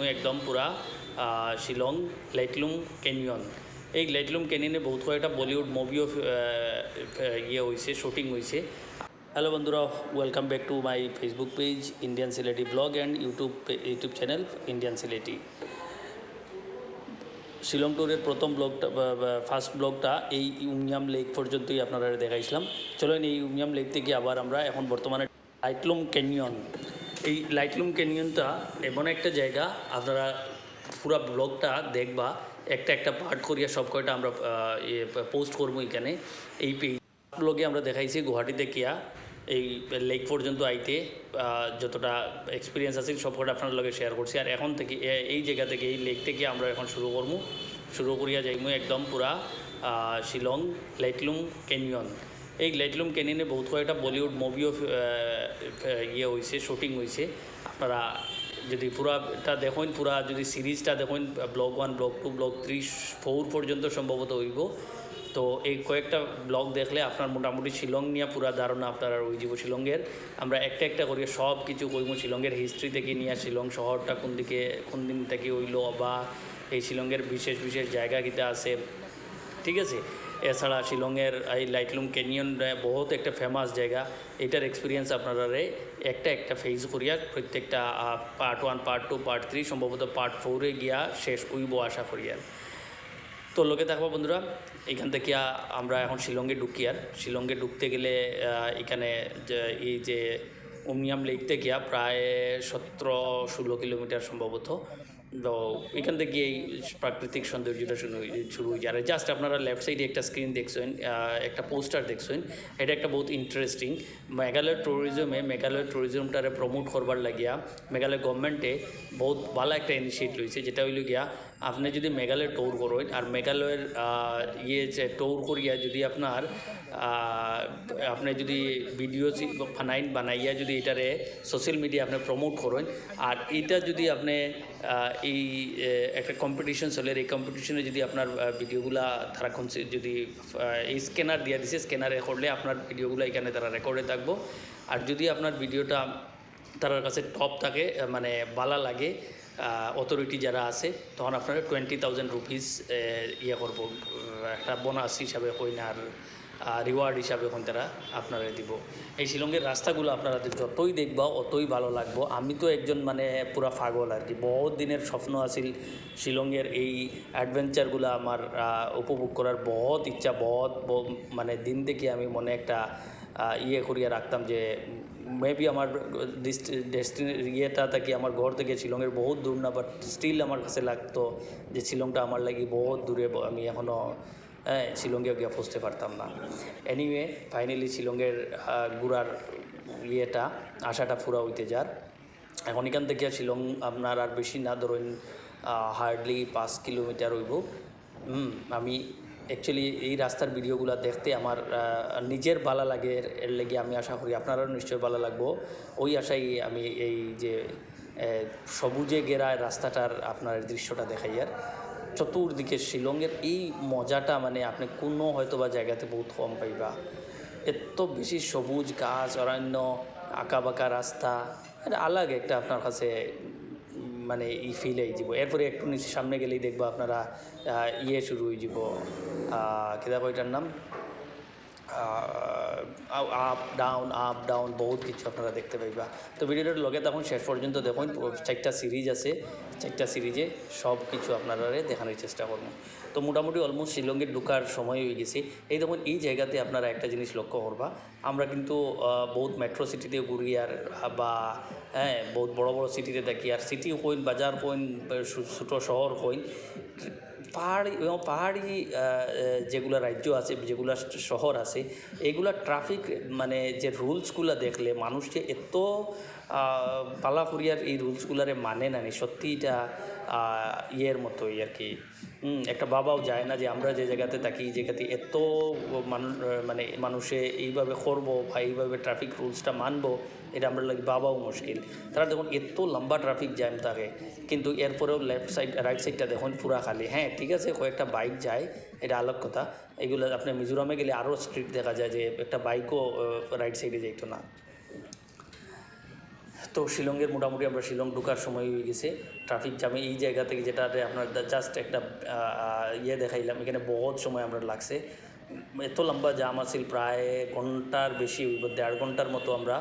যাইমু একদম আহ, শিলং লাইটলুম ক্যানিয়ন এই লাইটলুম ক্যানিয়নে বহুত কয়েকটা বলিউড মুভিও ইয়ে হয়েছে শুটিং হয়েছে হ্যালো বন্ধুরা welcome back to my Facebook page Indian Sylheti blog and YouTube YouTube channel Indian Sylheti Shillong ট্যুরের প্রথম ব্লগটা ফার্স্ট ব্লগটা এই উমিয়াম লেক পর্যন্তই আপনারা দেখাইছিলাম। চলেন এই উমিয়াম লেক থেকে আবার আমরা এখন বর্তমানে লাইটলুম ক্যানিয়ন এই লাইটলুম ক্যানিয়নটা এমন একটা জায়গা, আপনারা পুরো ব্লগটা দেখবা, একটা একটা পার্ট করিয়া সব কয়টা আমরা পোস্ট করব এখানে। এই ব্লগে আমরা দেখাইছি গুয়াহাটিতে কিয়া, এই লেক পর্যন্ত আইতে যতটা এক্সপিরিয়েন্স আছে সব কটা আপনার লগে শেয়ার করছি। আর এখন থেকে এই জায়গা থেকে, এই লেক থেকে আমরা এখন শুরু করব। শুরু করিয়া যাইমু একদম পুরা শিলং লাইটলুম ক্যানিয়ন এই লাইটলুম ক্যানিয়নে বহুত কয়েকটা বলিউড মুভিও ইয়ে হয়েছে শুটিং হয়েছে আপনারা যদি পুরাটা দেখেন, পুরা যদি সিরিজটা দেখেন blog one blog two blog three, four পর্যন্ত সম্ভবত হইব। তো এই কয়েকটা ব্লগ দেখলে আপনার মোটামুটি শিলং নিয়ে পুরা ধারণা আপনার ওই যাব শিলংয়ের। আমরা একটা একটা করিয়ে সব কিছু কইমু শিলংয়ের হিস্ট্রি থেকে নিয়ে, শিলং শহরটা কোন দিকে, কোন দিন থেকে হইল বা এই শিলংয়ের বিশেষ বিশেষ জায়গা কিতা আছে। ঠিক আছে? এছাড়া শিলংয়ের এই লাইটলুম ক্যানিয়ন বহুত একটা ফেমাস জায়গা। এটার এক্সপিরিয়েন্স আপনারা একটা একটা ফেজ করিয়া প্রত্যেকটা part one part two part three সম্ভবত পার্ট ফোরে গিয়া শেষ উইব আশা করিয়ার তো লোকে থাকব বন্ধুরা, এখান থেকে আমরা এখন শিলংয়ে ঢুকি আর। শিলংয়ে ঢুকতে গেলে এখানে এই যে উমিয়াম লেক থেকে প্রায় সতেরো ষোলো কিলোমিটার সম্ভবত। তো এখান থেকে এই প্রাকৃতিক সৌন্দর্যটা শুরু শুরু হয়ে যায়। জাস্ট আপনারা লেফট সাইডে একটা স্ক্রিন দেখছেন একটা পোস্টার দেখছেন, এটা একটা বহুত ইন্টারেস্টিং মেঘালয় ট্যুরিজমে মেঘালয় ট্যুরিজমটারে প্রমোট করবার লাগিয়া মেঘালয় গভর্নমেন্টে বহুত ভালো একটা ইনিশিয়েট রয়েছে, যেটা হইল গিয়া আপনি যদি মেঘালয় ট্যুর করেন, আর মেঘালয়ের ইয়ে যে ট্যুর করিয়া যদি আপনার আপনি যদি ভিডিও বানাইন, বানাইয়া যদি এটারে সোশ্যাল মিডিয়া আপনি প্রমোট করেন, আর এটা যদি আপনি এই একটা কম্পিটিশন চলে। এই কম্পিটিশনে যদি আপনার ভিডিওগুলা তারা যদি এই স্ক্যানার দিয়ে দিছে স্ক্যানারে করলে আপনার ভিডিওগুলো এখানে তারা রেকর্ডে থাকব। আর যদি আপনার ভিডিওটা তার কাছে টপ থাকে মানে বালা লাগে অথরিটি যারা আছে, তখন আপনারা টোয়েন্টি থাউজেন্ড রুপিস ইয়ে করব। একটা বোনাস হিসাবে কইন আর রিওয়ার্ড হিসাবে কোন তারা আপনারা দিব। এই শিলংয়ের রাস্তাগুলো আপনারা যতই দেখবা, অতই ভালো লাগবো। আমি তো একজন মানে পুরা পাগল আর কি বহুত দিনের স্বপ্ন আছিল শিলংয়ের এই অ্যাডভেঞ্চারগুলো আমার উপভোগ করার। বহুত ইচ্ছা, বহুত মানে দিন থেকে আমি মনে একটা ইয়ে করিয়া রাখতাম যে মেবি আমার ডেস্টিনি ইয়েটা থাকি আমার ঘর থেকে শিলংয়ের বহুত দূর না বাট স্টিল আমার কাছে লাগতো যে শিলংটা আমার লাগি বহুত দূরে, আমি এখনও হ্যাঁ শিলংয়ে গিয়ে পৌঁছতে পারতাম না। এনিওয়ে ফাইনালি শিলংয়ের ঘুরার ইয়েটা আশাটা ফুরা হইতে যার। এখন এখান থেকে শিলং আপনার আর বেশি না ধরুন হার্ডলি পাঁচ কিলোমিটার হইব। হুম, আমি অ্যাকচুয়ালি এই রাস্তার ভিডিওগুলো দেখতে আমার নিজের ভালো লাগে এর- লেগে আমি আশা করি আপনারও নিশ্চয়ই ভালো লাগবো। ওই আশাই আমি এই যে সবুজে ঘেরা রাস্তাটার আপনার দৃশ্যটা দেখাই আর। চতুর্দিকে শিলংয়ের এই মজাটা মানে আপনি কোনো হয়তো বা জায়গাতে বহুত কম পাইবা। এত বেশি সবুজ গাছ, অরণ্য বাঁকা রাস্তা এটা আলাগ একটা আপনার কাছে মানে ই ফিল হয়ে যাব এরপরে একটু নিচে সামনে গেলেই দেখব আপনারা ইয়ে শুরু হয়ে যাব কেদা এটার নাম? আপ ডাউন আপ ডাউন বহুত কিছু আপনারা দেখতে পাইবা। তো ভিডিওটার লগে তখন শেষ পর্যন্ত দেখুন চারটা সিরিজ আছে, চারটা সিরিজে সব কিছু আপনারা দেখানোর চেষ্টা করব। তো মোটামুটি অলমোস্ট শিলংয়ে ঢুকার সময় হয়ে গেছে। এই দেখুন, এই জায়গাতে আপনারা একটা জিনিস লক্ষ্য করবা। আমরা কিন্তু বহুত মেট্রো সিটিতে ঘুরি আর, বা হ্যাঁ বহুত বড় বড় সিটিতে দেখি আর সিটি কইন বাজার কইন ছোটো শহর কইন পাহাড়ি এবং পাহাড়ি যেগুলো রাজ্য আছে, যেগুলো শহর আছে, এগুলা ট্রাফিক মানে যে রুলসগুলো দেখলে মানুষকে এত পালা করিয়ার এই রুলসগুলারে মানে না নি? সত্যি এটা ইয়ের মতোই আর কি। একটা বাবাও যায় না যে আমরা যে জায়গাতে থাকি জায়গাতে এত মানুষ মানে মানুষে এইভাবে করব বা এইভাবে ট্রাফিক রুলসটা মানবো, এটা আমরা লাগে বাবাও মুশকিল। তারা দেখুন, এত লম্বা ট্রাফিক জ্যাম থাকে, কিন্তু এরপরেও লেফট সাইড রাইট সাইডটা দেখুন পুরা খালি। হ্যাঁ ঠিক আছে, কয়েকটা বাইক যায়, এটা আলাপ কথা। এগুলো আপনি মিজোরামে গেলে আরও স্ট্রিট দেখা যায় যে একটা বাইকও রাইট সাইডে যাইতো না। তো শিলংয়ের মোটামুটি আমরা শিলং ঢোকার সময় হয়ে গেছে। ট্রাফিক জ্যামে এই জায়গা থেকে যেটা আপনার জাস্ট একটা ইয়ে দেখাইলাম, এখানে বহুত সময় আমরা লাগছে। এত লম্বা জাম আছিল, প্রায় ঘণ্টার বেশি দেড় ঘণ্টার মতো আমরা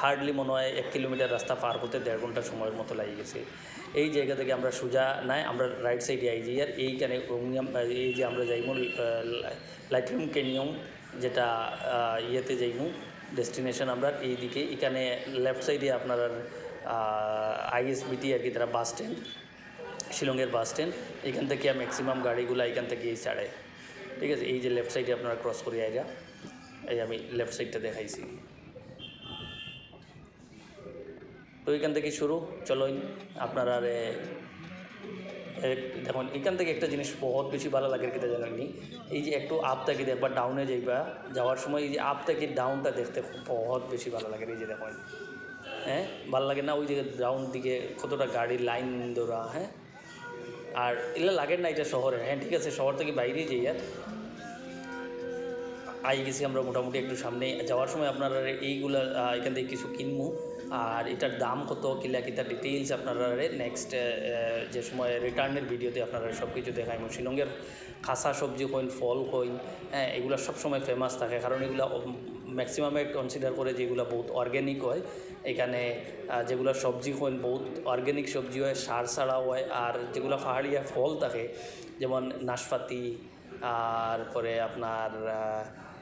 হার্ডলি মনে হয় এক কিলোমিটার রাস্তা পার হতে দেড় ঘণ্টা সময়ের মতো লাগে গেছে। এই জায়গা থেকে আমরা সোজা নাই, আমরা রাইট সাইডে আই যাই, আর এইখানে এই যে আমরা যাইমু লাইটরুম ক্যানিয়ম যেটা ইয়েতে যাইমু ডেস্টিনেশন আমরা এই দিকে, এখানে লেফট সাইডে আপনার আইএসবিটি আর কি, তারা বাস স্ট্যান্ড শিলংয়ের বাস স্ট্যান্ড এখান থেকে ম্যাক্সিমাম গাড়িগুলো এখান থেকে ছাড়ে ঠিক আছে? এই যে লেফট সাইডে আপনারা ক্রস করে আইরা এই আমি লেফট সাইডটা দেখাইছি। তো এখান থেকে শুরু চলোই আপনারা দেখুন, এখান থেকে একটা জিনিস বহুত বেশি ভালো লাগে কিনা জানেননি এই যে একটু আপ থেকে একবার ডাউনে যাইবা, যাওয়ার সময় এই যে আপ থেকে ডাউনটা দেখতে বহুত বেশি ভালো লাগে এই যে দেখুন। হ্যাঁ ভালো লাগে না ওই যে ডাউন দিকে কতটা গাড়ি লাইন দৌড়া হ্যাঁ? আর এগুলো লাগে না এটা শহরে হ্যাঁ ঠিক আছে, শহর থেকে বাইরেই যাই আর আই গেছি আমরা মোটামুটি একটু সামনে যাওয়ার সময় আপনারা এইগুলা এখান থেকে কিছু কিনবো আর এটার দাম কত, কিলা কিতা ডিটেইলস আপনারা নেক্সট যে সময় রিটার্নের ভিডিওতে আপনারা সব কিছু দেখাইমু শিলংয়ের কাঁচা সবজি কইন ফল কইন হ্যাঁ এগুলো সবসময় ফেমাস থাকে। কারণ এগুলো ম্যাক্সিমামে কনসিডার করে যেগুলো বহুত অর্গ্যানিক হয়। এখানে যেগুলো সবজি কইন বহুত অর্গ্যানিক সবজি হয়, সার ছাড়াও হয়, আর যেগুলো পাহাড়িয়া ফল থাকে, যেমন নাশপাতি, আর পরে আপনার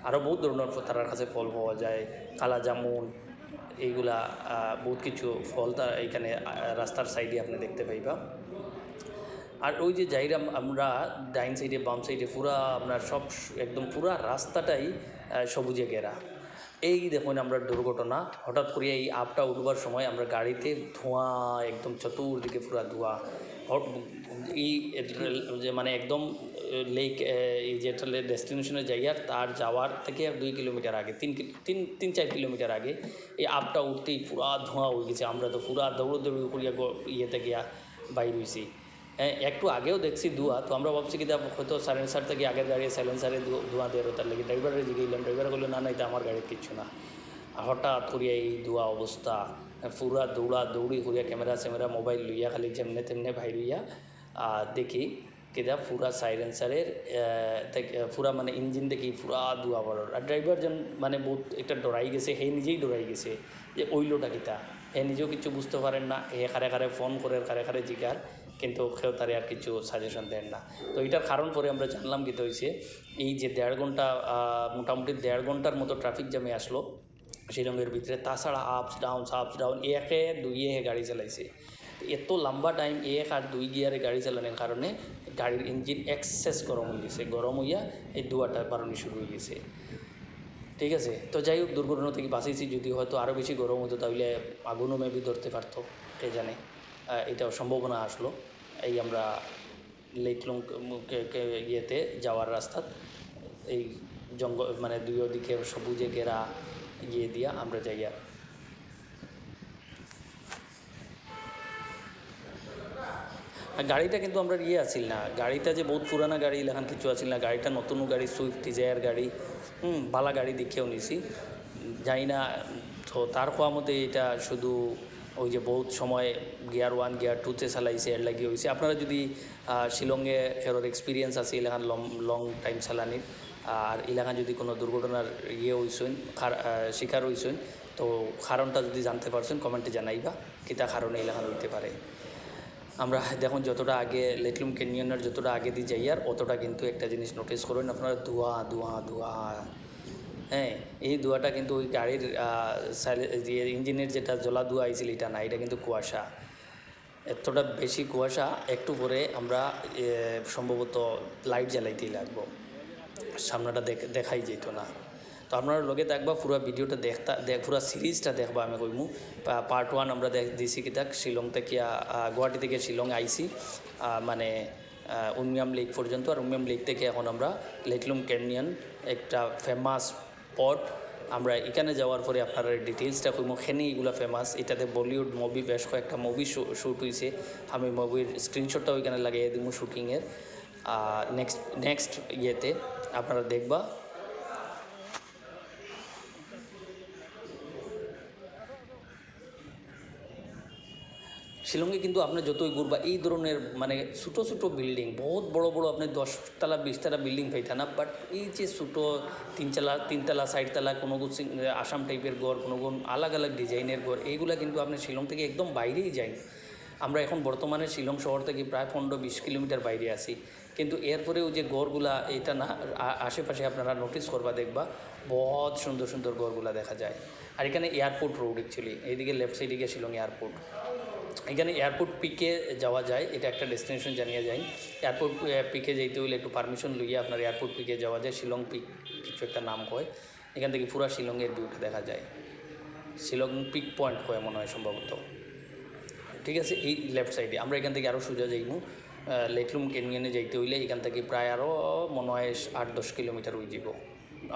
আরও বহুত ধরনের তার কাছে ফল পাওয়া যায়। কালা জামুন এইগুলা বহুত কিছু ফল তার এইখানে আহ, রাস্তার সাইডে আপনি দেখতে পাইবা। আর ওই যে যাইরাম আমরা ডাইন সাইডে বাম সাইডে পুরা আপনার সব একদম পুরা রাস্তাটাই সবুজে ঘেরা। এই দেখুন আমরা দুর্ঘটনা হঠাৎ করে এই আপটা উঠবার সময় আমরা গাড়িতে ধোঁয়া একদম চতুর্দিকে পুরা ধোঁয়া। এই মানে একদম লেক এই যেটা ডেস্টিনেশনের জায়গা, তার যাওয়ার থেকে দুই কিলোমিটার আগে, তিন তিন তিন চার কিলোমিটার আগে, এই আপটা উঠতেই পুরা ধোঁয়া হয়ে গেছে। আমরা তো পুরা দৌড়দৌড়ি করিয়া ইয়েতে গিয়া বাইর হয়েছি হ্যাঁ একটু আগেও দেখছি ধোঁয়া, তো আমরা ভাবছি কি হয়তো সাইলেন্সার থেকে আগের গাড়ি সাইলেন্সারে ধোঁয়া দিয়ে তার লাগে ড্রাইভারের দিকে গেলাম। ড্রাইভার বলল, না না, এটা আমার গাড়ির কিচ্ছু না। হঠাৎ করিয়া এই ধোঁয়া অবস্থা, পুরা দৌড়া দৌড়ি করিয়া ক্যামেরা স্যামেরা মোবাইল লইয়া খালি যেমনে তেমনে ভাই লইয়া আর দেখি কেদা পুরা সাইলেন্সারের পুরা মানে ইঞ্জিন দেখি পুরা ধোঁয়া বড় আর ড্রাইভার যেন মানে বহুত একটা ডরাই গেছে হে নিজেই ডরাই গেছে যে ওইলোটা কিতা হে নিজেও কিছু বুঝতে পারেন না হে খারে খারে ফোন করে খারে খারে জিগার কিন্তু কেউ তারে আর কিছু সাজেশন দেন না তো এটার কারণ পরে আমরা জানলাম কি হয়েছে এই যে দেড় ঘণ্টা মোটামুটি দেড় ঘণ্টার মতো ট্রাফিক জ্যামে আসলো শিলংয়ের ভিতরে তাছাড়া আপস ডাউন আপস ডাউন একে দুইয়ে গাড়ি চালাইছে এত লম্বা টাইম এক আর দুই গিয়ারে গাড়ি চালানোর কারণে গাড়ির ইঞ্জিন এক্সেস গরম হয়ে গেছে। গরম হইয়া এই দুয়াটা বারণি শুরু হয়ে গেছে। ঠিক আছে? তো যাই হোক, দুর্ঘটনা থেকে বাঁচিয়েছি। যদি হয়তো আরও বেশি গরম হতো, তাহলে আগুনও মেবি ধরতে পারতো, কে জানে? এটাও সম্ভাবনা আসলো। এই আমরা লেকলং ইয়েতে যাওয়ার রাস্তা, এই জঙ্গল মানে দুই দিকে সবুজে ঘেরা ইয়ে দিয়া আমরা যাই আর গাড়িটা কিন্তু আমরা ইয়ে আছিল না। গাড়িটা যে বহুত পুরানা গাড়ি এলাকান কিছু আছিল না। গাড়িটা নতুন গাড়ি সুইফট ডিজায়ার গাড়ি, হুম, বালা গাড়ি দেখেও নিছি। যাই না, তো তার কোয়া মতে এটা শুধু ওই যে বহুত সময় গিয়ার ওয়ান, গিয়ার টুতে চালাইছে, এর লাগি হয়েছে আপনারা যদি শিলংয়ে ফেরোর এক্সপিরিয়েন্স আছে এলাকান লং লং টাইম চালানির আর এলাকান যদি কোনো দুর্ঘটনার ইয়ে হয়েছেন শিকার হয়েছেন তো কারণটা যদি জানতে পারছেন, কমেন্টে জানাইবা, কিতা কারণে এলাকান হইতে পারে। আমরা দেখুন, যতটা আগে লেটলুম ক্যানিয়নের যতটা আগে দিয়ে যাই, আর অতটা কিন্তু একটা জিনিস নোটিস করুন, আপনারা ধোঁয়া ধোঁয়া ধোঁয়া হ্যাঁ এই ধোঁয়াটা কিন্তু ওই গাড়ির ইঞ্জিনের যেটা জ্বলা ধোঁয়া আইছিল এটা না, এটা কিন্তু কুয়াশা। এতটা বেশি কুয়াশা, একটু পরে আমরা সম্ভবত লাইট জ্বালাইতেই লাগবো। সামনেটা দেখ, দেখাই যেত না। তো আপনারা লগে দেখবা পুরো ভিডিওটা দেখতা দেখ পুরো সিরিজটা দেখবা আমি কইমু। পার্ট ওয়ান আমরা দেখ দিছি কি তাক শিলং থেকে গুয়াহাটি থেকে শিলং আইসি মানে উমিয়াম লেক পর্যন্ত। আর উমিয়াম লেক থেকে এখন আমরা লেকলুম ক্যানিয়ন একটা ফেমাস স্পট আমরা এখানে যাওয়ার পরে আপনারা ডিটেলসটা কইমু খেনি এগুলো ফেমাস এটাতে বলিউড মুভি বেশ কয়েকটা মুভি শ্যুট হয়েছে আমি মুভির স্ক্রিনশটটাও এখানে লাগিয়ে দিব শুটিংয়ের নেক্সট নেক্সট ইয়েতে আপনারা দেখবা। শিলংয়ে কিন্তু আপনার যতই ঘুরবা, এই ধরনের মানে ছোটো ছোটো বিল্ডিং বহুত বড় বড় আপনি দশতলা, বিশতলা বিল্ডিং পাইতা না বাট এই যে ছোটো তিনতলা তিনতলা, চারতলা, কোনো আসাম টাইপের ঘর, কোনো কোন আলাগ আলাগ ডিজাইনের ঘর, এইগুলা কিন্তু আপনি শিলং থেকে একদম বাইরেই যাই আমরা এখন বর্তমানে শিলং শহর থেকে প্রায় পনেরো বিশ কিলোমিটার বাইরে আছি। কিন্তু এরপরেও যে গড়গুলা এটা না আশেপাশে আপনারা নোটিস করবা, দেখবা, বহুত সুন্দর সুন্দর গড়গুলা দেখা যায়। আর এখানে এয়ারপোর্ট রোড অ্যাকচুয়ালি এইদিকে লেফট সাইডে গিয়ে শিলং এয়ারপোর্ট এখানে এয়ারপোর্ট পিকে যাওয়া যায়, এটা একটা ডেস্টিনেশন জানিয়ে যায় এয়ারপোর্ট পিকে যেতে হইলে একটু পারমিশন লইয়ে আপনার এয়ারপোর্ট পিকে যাওয়া যায়। শিলং পিক কিছু একটা নাম কয়। এখান থেকে পুরা শিলংয়ের ভিউটা দেখা যায়। শিলং পিক পয়েন্ট হয় মনে হয় সম্ভবত। ঠিক আছে, এই লেফট সাইডে আমরা এখান থেকে আরও সোজা যাইমু। লেকলুম ক্যানিয়নে যাইতে হইলে এখান থেকে প্রায় আরও মনে হয় আট দশ কিলোমিটার হয়ে যাব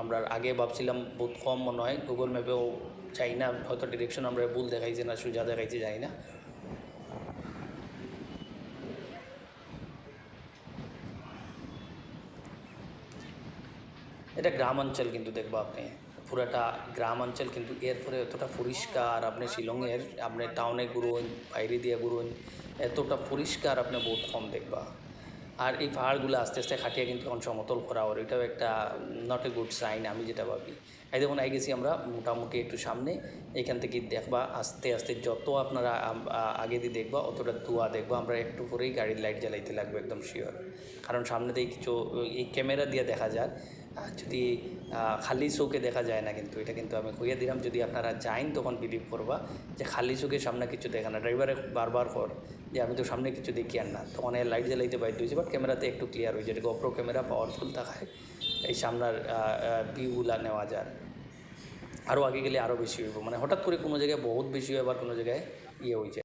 আমরা আগে ভাবছিলাম বহুত কম মনে হয়। গুগল ম্যাপেও চাই না, হয়তো ডিরেকশন আমরা ভুল দেখাইছে না, সোজা দেখাইছে যাই না। এটা গ্রাম অঞ্চল কিন্তু দেখব আপনি। পুরাটা গ্রাম অঞ্চল কিন্তু এরপরে এতটা পরিষ্কার, আপনি শিলংয়ের, আপনি টাউনে ঘুরুন, বাইরে দিয়ে ঘুরুন, এতটা পরিষ্কার আপনি বহুত কম দেখবা। আর এই পাহাড়গুলো আস্তে আস্তে খাটিয়ে কিন্তু এখন সমতল করা ওর, এটাও একটা নট এ গুড সাইন আমি যেটা ভাবি। এই দেখুন, আই গেছি আমরা মোটামুটি একটু সামনে, এখান থেকে দেখবা আস্তে আস্তে যত আপনারা আগে দিয়ে দেখবা অতটা ধোয়া দেখবা, আমরা একটু পরেই গাড়ির লাইট জ্বালাইতে লাগবে একদম শিওর কারণ সামনে দিয়ে কিছু, এই ক্যামেরা দিয়ে দেখা যায় যদি খালি চোখে দেখা যায় না কিন্তু, এটা কিন্তু আমি কইয়া দিলাম, যদি আপনারা যাইন তখন বিলিভ করবা যে খালি চোখে সামনে কিছু দেখে না। ড্রাইভারে বারবার কর যে, আমি তো সামনে কিছু দেখি আর না। তখন এই লাইট জ্বালাইতে বাধ্য হয়েছে বাট ক্যামেরাতে একটু ক্লিয়ার হয়েছে এটা গোপ্রো ক্যামেরা পাওয়ারফুল থাকায় এই সামনার ভিউগুলা নেওয়া যায়। আরও আগে গেলে আরও বেশি হইব। মানে হঠাৎ করে কোনো জায়গায় বহুত বেশি হয় আবার কোনো জায়গায় ইয়ে হয়ে যায়